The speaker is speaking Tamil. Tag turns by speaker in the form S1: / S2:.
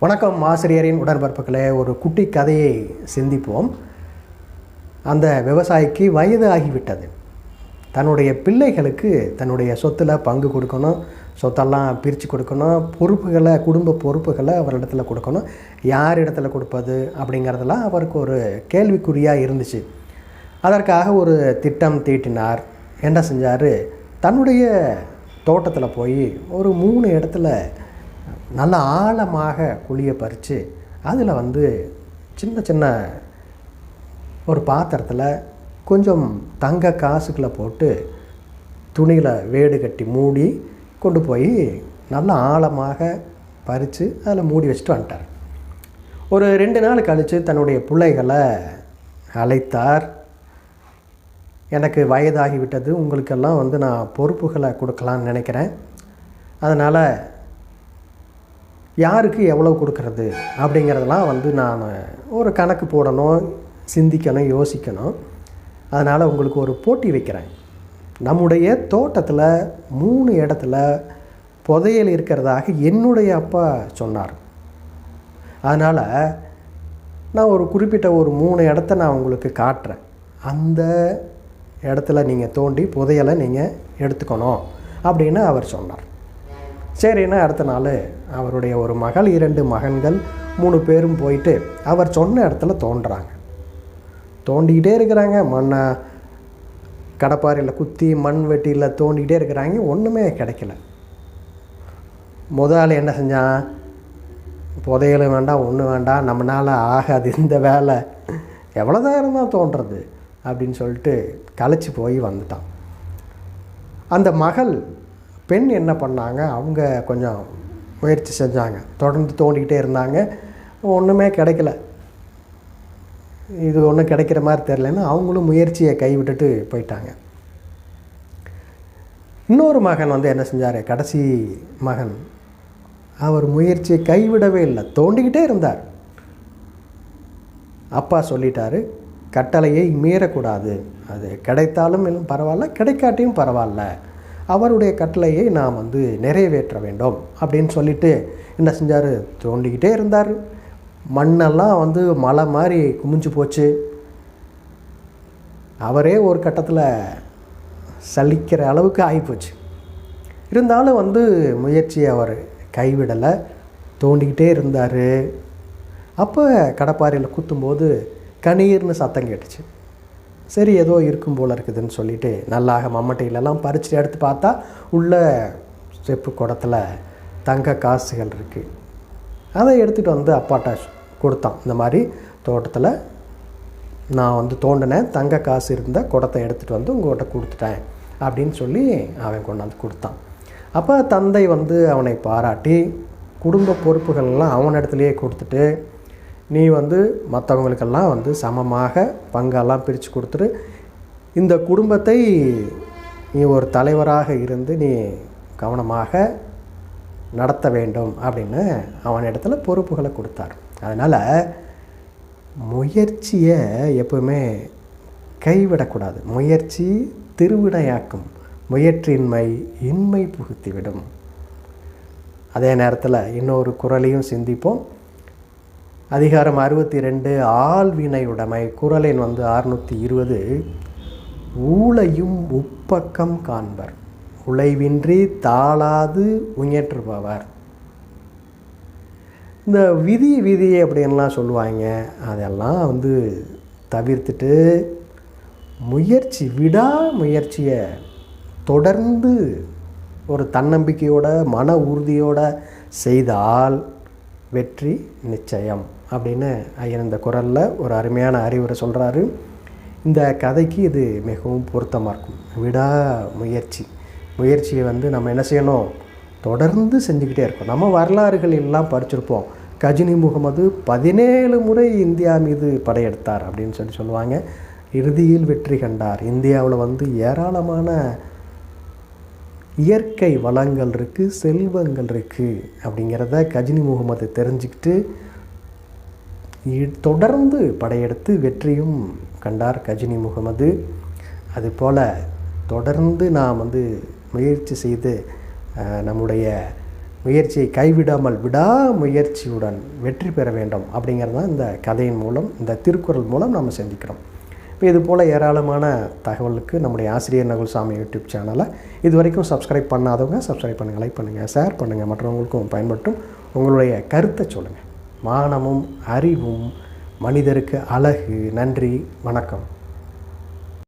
S1: வணக்கம் ஆசிரியரின் உடன்பிறப்புகளே ஒரு குட்டி கதையை சிந்திப்போம். அந்த விவசாயிக்கு வயது ஆகிவிட்டது. தன்னுடைய பிள்ளைகளுக்கு தன்னுடைய சொத்தில் பங்கு கொடுக்கணும் சொத்தெல்லாம் பிரித்து கொடுக்கணும் பொறுப்புகளை குடும்ப பொறுப்புகளை அவரிடத்துல கொடுக்கணும். யார் இடத்துல கொடுப்பது அப்படிங்கிறதெல்லாம் அவருக்கு ஒரு கேள்விக்குறியாக இருந்துச்சு. அதற்காக ஒரு திட்டம் தீட்டினார். என்ன செஞ்சார்? தன்னுடைய தோட்டத்தில் போய் ஒரு மூணு இடத்துல நல்ல ஆழமாக குழியை பறித்து அதில் வந்து சின்ன சின்ன ஒரு பாத்திரத்தில் கொஞ்சம் தங்க காசுகளை போட்டு துணியில் வேடு கட்டி மூடி கொண்டு போய் நல்ல ஆழமாக பறித்து அதில் மூடி வச்சுட்டு வந்துட்டார். ஒரு ரெண்டு நாள் கழித்து தன்னுடைய பிள்ளைகளை அழைத்தார். எனக்கு வயதாகிவிட்டது உங்களுக்கெல்லாம் வந்து நான் பொறுப்புகளை கொடுக்கலான்னு நினைக்கிறேன். அதனால் யாருக்கு எவ்வளோ கொடுக்கறது அப்படிங்கிறதெல்லாம் வந்து நான் ஒரு கணக்கு போடணும் சிந்திக்கணும் யோசிக்கணும். அதனால் உங்களுக்கு ஒரு போட்டி வைக்கிறேன். நம்முடைய தோட்டத்தில் மூணு இடத்துல புதையல் இருக்கிறதாக என்னுடைய அப்பா சொன்னார். அதனால் நான் ஒரு குறிப்பிட்ட ஒரு மூணு இடத்த நான் உங்களுக்கு காட்டுறேன். அந்த இடத்துல நீங்கள் தோண்டி புதையலை நீங்கள் எடுத்துக்கணும் அப்படின்னு அவர் சொன்னார். சரின்னா அடுத்த நாள் அவருடைய ஒரு மகள் இரண்டு மகன்கள் மூணு பேரும் போயிட்டு அவர் சொன்ன இடத்துல தோன்றாங்க. தோண்டிக்கிட்டே இருக்கிறாங்க. மண்ணை கடப்பாறையில் குத்தி மண் வெட்டியில் தோண்டிக்கிட்டே இருக்கிறாங்க. ஒன்றுமே கிடைக்கல. முதல் என்ன செஞ்சான் புதையலும் வேண்டாம் ஒன்றும் வேண்டாம் நம்மளால் ஆகாது இந்த வேலை. எவ்வளோதான் இருந்தால் தோன்றுறது அப்படின்னு சொல்லிட்டு களைச்சி போய் வந்துட்டான். அந்த மகள் பெண் என்ன பண்ணாங்க? அவங்க கொஞ்சம் முயற்சி செஞ்சாங்க. தொடர்ந்து தோண்டிக்கிட்டே இருந்தாங்க. ஒன்றுமே கிடைக்கல. இது ஒன்றும் கிடைக்கிற மாதிரி தெரிலன்னு அவங்களும் முயற்சியை கைவிட்டுட்டு போயிட்டாங்க. இன்னொரு மகன் வந்து என்ன செஞ்சார்? கடைசி மகன். அவர் முயற்சியை கைவிடவே இல்லை. தோண்டிக்கிட்டே இருந்தார். அப்பா சொல்லிட்டாரு கட்டளையை மீறக்கூடாது. அது கிடைத்தாலும் இன்னும் பரவாயில்ல கிடைக்காட்டியும் பரவாயில்ல. அவருடைய கட்டளையை நாம் வந்து நிறைவேற்ற வேண்டும் அப்படின்னு சொல்லிட்டு என்ன செஞ்சார்? தோண்டிக்கிட்டே இருந்தார். மண்ணெல்லாம் வந்து மலை மாதிரி குமிஞ்சு போச்சு. அவரே ஒரு கட்டத்தில் சலிக்கிற அளவுக்கு ஆகிப்போச்சு இருந்தாலும் வந்து முயற்சியை அவர் கைவிடலை. தோண்டிக்கிட்டே இருந்தார். அப்போ கடப்பாறையில் குத்தும்போது கணீர்னு சத்தம் கேட்டுச்சு. சரி ஏதோ இருக்கும் போல் இருக்குதுன்னு சொல்லிட்டு நல்லாக மம்மட்டையிலெல்லாம் பறிச்சுட்டு எடுத்து பார்த்தா உள்ள செப்பு குடத்தில் தங்க காசுகள் இருக்குது அதை எடுத்துகிட்டு வந்து அப்பாட்ட கொடுத்தான். இந்த மாதிரி தோட்டத்தில் நான் வந்து தோண்டினேன் தங்க காசு இருந்த குடத்தை எடுத்துகிட்டு வந்து உங்கள்கிட்ட கொடுத்துட்டேன் அப்படின்னு சொல்லி அவன் கொண்டாந்து கொடுத்தான். அப்போ தந்தை வந்து அவனை பாராட்டி குடும்ப பொறுப்புகள்லாம் அவனிடத்துலையே கொடுத்துட்டு நீ வந்து மற்றவங்களுக்கெல்லாம் வந்து சமமாக பங்கெல்லாம் பிரித்து கொடுத்துட்டு இந்த குடும்பத்தை நீ ஒரு தலைவராக இருந்து நீ கவனமாக நடத்த வேண்டும் அப்படின்னு அவனிடத்துல பொறுப்புகளை கொடுத்தார். அதனால் முயற்சியை எப்பவுமே கைவிடக்கூடாது. முயற்சி திருவிடையாக்கும் முயற்சியின்மை இன்மை புகுத்திவிடும். அதே நேரத்தில் இன்னொரு குரலையும் சிந்திப்போம். அதிகாரம் அறுபத்தி ரெண்டு ஆள்வினையுடைமை குரலின் வந்து அறுநூற்றி இருபது. ஊழையும் உப்பக்கம் காண்பர். உழைவின்றி தாளாது உயற்றுபவர். இந்த விதி விதி அப்படின்லாம் சொல்லுவாங்க. அதெல்லாம் வந்து தவிர்த்துட்டு முயற்சி விடா முயற்சியை தொடர்ந்து ஒரு தன்னம்பிக்கையோட மன உறுதியோட செய்தால் வெற்றி நிச்சயம் அப்படின்னு ஐயன் இந்த குரலில் ஒரு அருமையான அறிவுரை சொல்கிறாரு இந்த கதைக்கு இது மிகவும் பொருத்தமாக இருக்கும். விடா முயற்சி. முயற்சியை வந்து நம்ம என்ன செய்யணும்? தொடர்ந்து செஞ்சுக்கிட்டே இருக்கோம் நம்ம வரலாறுகள் எல்லாம் படிச்சிருப்போம். கஜினி முகமது பதினேழு முறை இந்தியா மீது படையெடுத்தார் அப்படின்னு சொல்லி சொல்லுவாங்க. இறுதியில் வெற்றி கண்டார். இந்தியாவில் வந்து ஏராளமான இயற்கை வளங்கள் இருக்குது செல்வங்கள் இருக்குது அப்படிங்கிறத கஜினி முகமது தெரிஞ்சுக்கிட்டு இ- தொடர்ந்து படையெடுத்து வெற்றியும் கண்டார் கஜினி முகமது. அதுபோல் தொடர்ந்து நாம் வந்து முயற்சி செய்து நம்முடைய முயற்சியை கைவிடாமல் விடாமுயற்சியுடன் வெற்றி பெற வேண்டும் அப்படிங்கிறது தான் இந்த கதையின் மூலம் இந்த திருக்குறள் மூலம் நாம் செஞ்சுக்கிறோம் இப்போ இது போல் ஏராளமான தகவலுக்கு நம்முடைய ஆசிரியர் நகுல்சாமி யூடியூப் சேனலை இது வரைக்கும் சப்ஸ்கிரைப் பண்ணாதவங்க சப்ஸ்கிரைப் பண்ணுங்கள் லைக் பண்ணுங்கள் ஷேர் பண்ணுங்கள் மற்றவங்களுக்கும் பயன்பட்டும் உங்களுடைய கருத்தை சொல்லுங்கள் மானமும் அறிவும் மனிதருக்கு அழகு. நன்றி. வணக்கம்.